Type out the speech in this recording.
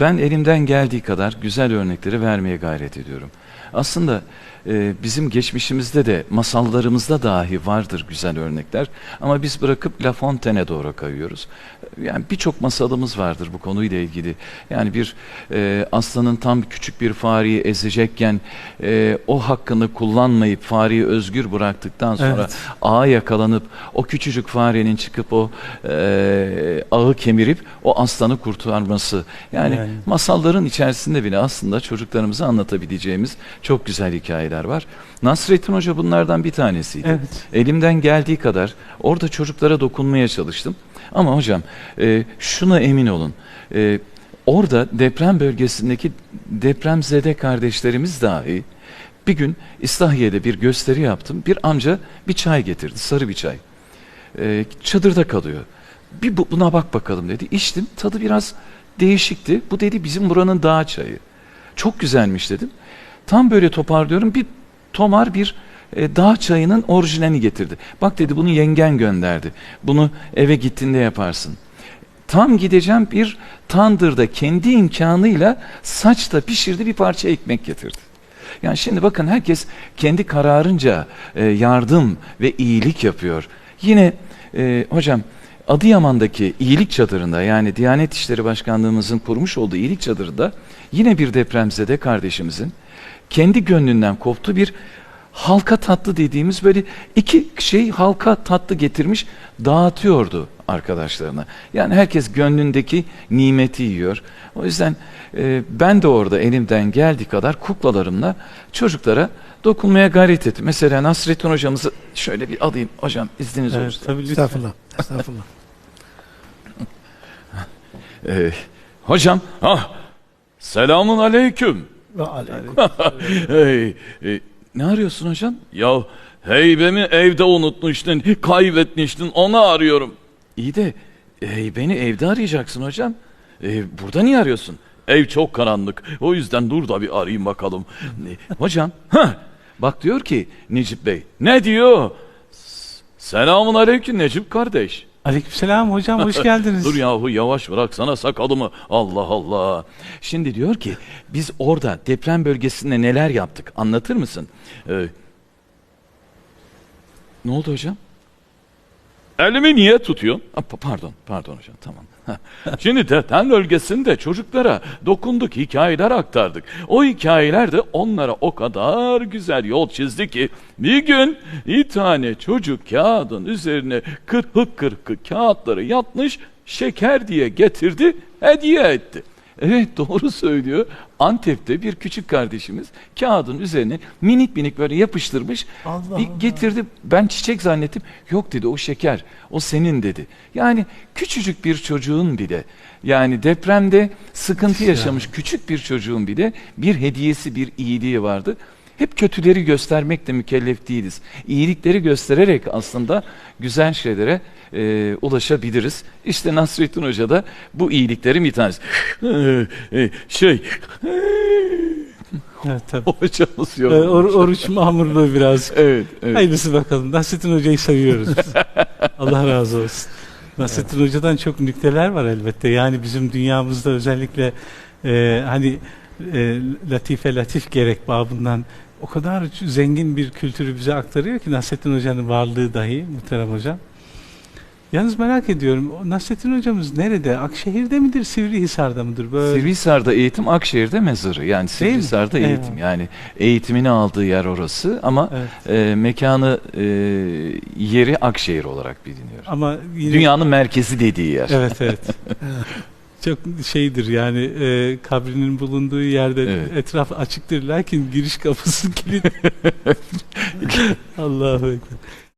ben elimden geldiği kadar güzel örnekleri vermeye gayret ediyorum. Aslında e, bizim geçmişimizde de masallarımızda dahi vardır güzel örnekler ama biz bırakıp La Fontaine'e doğru kayıyoruz. Yani birçok masalımız vardır bu konuyla ilgili. Yani bir e, aslanın tam küçük bir fareyi ezecekken e, o hakkını kullanmayıp fareyi özgür bıraktıktan sonra Evet. ağa yakalanıp o küçücük farenin çıkıp o e, ağı kemirip o aslanı kurtarması. Yani, Yani. masalların içerisinde bile aslında çocuklarımıza anlatabileceğimiz çok güzel hikayeler var. Nasrettin Hoca bunlardan bir tanesiydi. Evet. Elimden geldiği kadar orada çocuklara dokunmaya çalıştım. Ama hocam e, şuna emin olun. E, orada deprem bölgesindeki depremzede kardeşlerimiz dahi bir gün İslahiye'de bir gösteri yaptım. Bir amca bir çay getirdi, sarı bir çay. E, çadırda kalıyor. Bir bu- buna bak bakalım dedi. İçtim, tadı biraz değişikti. Bu dedi bizim buranın dağ çayı. Çok güzelmiş dedim. Tam böyle toparlıyorum. Bir tomar bir e, dağ çayının orijinalini getirdi. Bak dedi bunu yengen gönderdi. Bunu eve gittiğinde yaparsın. Tam gideceğim bir tandırda kendi imkanıyla saçta pişirdi bir parça ekmek getirdi. Yani şimdi bakın herkes kendi kararınca e, yardım ve iyilik yapıyor. Yine e, hocam Adıyaman'daki iyilik çadırında yani Diyanet İşleri Başkanlığımızın kurmuş olduğu iyilik çadırında yine bir depremzede kardeşimizin kendi gönlünden koptu bir halka tatlı dediğimiz böyle iki şey halka tatlı getirmiş dağıtıyordu arkadaşlarına. Yani herkes gönlündeki nimeti yiyor. O yüzden e, ben de orada elimden geldiği kadar kuklalarımla çocuklara dokunmaya gayret ettim. Mesela Nasrettin hocamızı şöyle bir alayım hocam izniniz Evet, olursa. tabii lütfen. Estağfurullah. Estağfurullah. Ee, hocam ah selamun aleyküm. Ve aleyküm. Hey, e, ne arıyorsun hocam? Ya heybemi evde unutmuştun, kaybetmiştin, onu arıyorum. İyi de heybeni evde arayacaksın hocam. E, burada niye arıyorsun? Ev çok karanlık. O yüzden dur da bir arayayım bakalım. E, hocam, heh, bak diyor ki Necip Bey. Ne diyor? Selamun aleyküm Necip kardeş. Aleykümselam hocam hoş geldiniz. Dur yahu yavaş bırak sana sakalımı. Allah Allah. Şimdi diyor ki biz orada deprem bölgesinde neler yaptık anlatır mısın? Ee, ne oldu hocam? Elimi niye tutuyorsun? Pa- pardon, pardon hocam tamam. Şimdi deprem bölgesinde çocuklara dokunduk, hikayeler aktardık. O hikayeler de onlara o kadar güzel yol çizdi ki bir gün bir tane çocuk kağıdın üzerine kırpık kırpık kağıtları yatmış şeker diye getirdi, hediye etti. Evet doğru söylüyor. Antep'te bir küçük kardeşimiz kağıdın üzerine minik minik böyle yapıştırmış. Allah bir Allah. getirdi. Ben çiçek zannettim. Yok dedi o şeker. O senin dedi. Yani küçücük bir çocuğun bile yani depremde sıkıntı yaşamış küçük bir çocuğun bile bir hediyesi, bir iyiliği vardı. Hep kötüleri göstermekle mükellef değiliz. İyilikleri göstererek aslında güzel şeylere e, ulaşabiliriz. İşte Nasrettin Hoca da bu iyiliklerin bir tanesi. Şey, Evet, tabii. hocamız Ee, yok. or- oruç mamurluğu biraz. Evet, evet. Hayırlısı bakalım. Nasrettin Hoca'yı seviyoruz biz. Allah razı olsun. Nasrettin Hoca'dan çok nükteler var elbette. Yani bizim dünyamızda özellikle e, hani e, latife latif gerek babından o kadar zengin bir kültürü bize aktarıyor ki Nasrettin Hoca'nın varlığı dahi muhterem hocam. Yalnız merak ediyorum. Nasrettin hocamız nerede? Akşehir'de midir? Sivrihisar'da mıdır? Böyle Sivrihisar'da eğitim, Akşehir'de mezarı. Yani? Sivrihisar'da Eyvallah. eğitim. Yani eğitimini aldığı yer orası ama Evet. e, mekanı, e, yeri Akşehir olarak biliniyor. Ama yine Dünyanın merkezi dediği yer. Evet evet. Çok şeydir yani e, kabrinin bulunduğu yerde Evet. etraf açıktır lakin giriş kapısı kilit. Allahu ekber.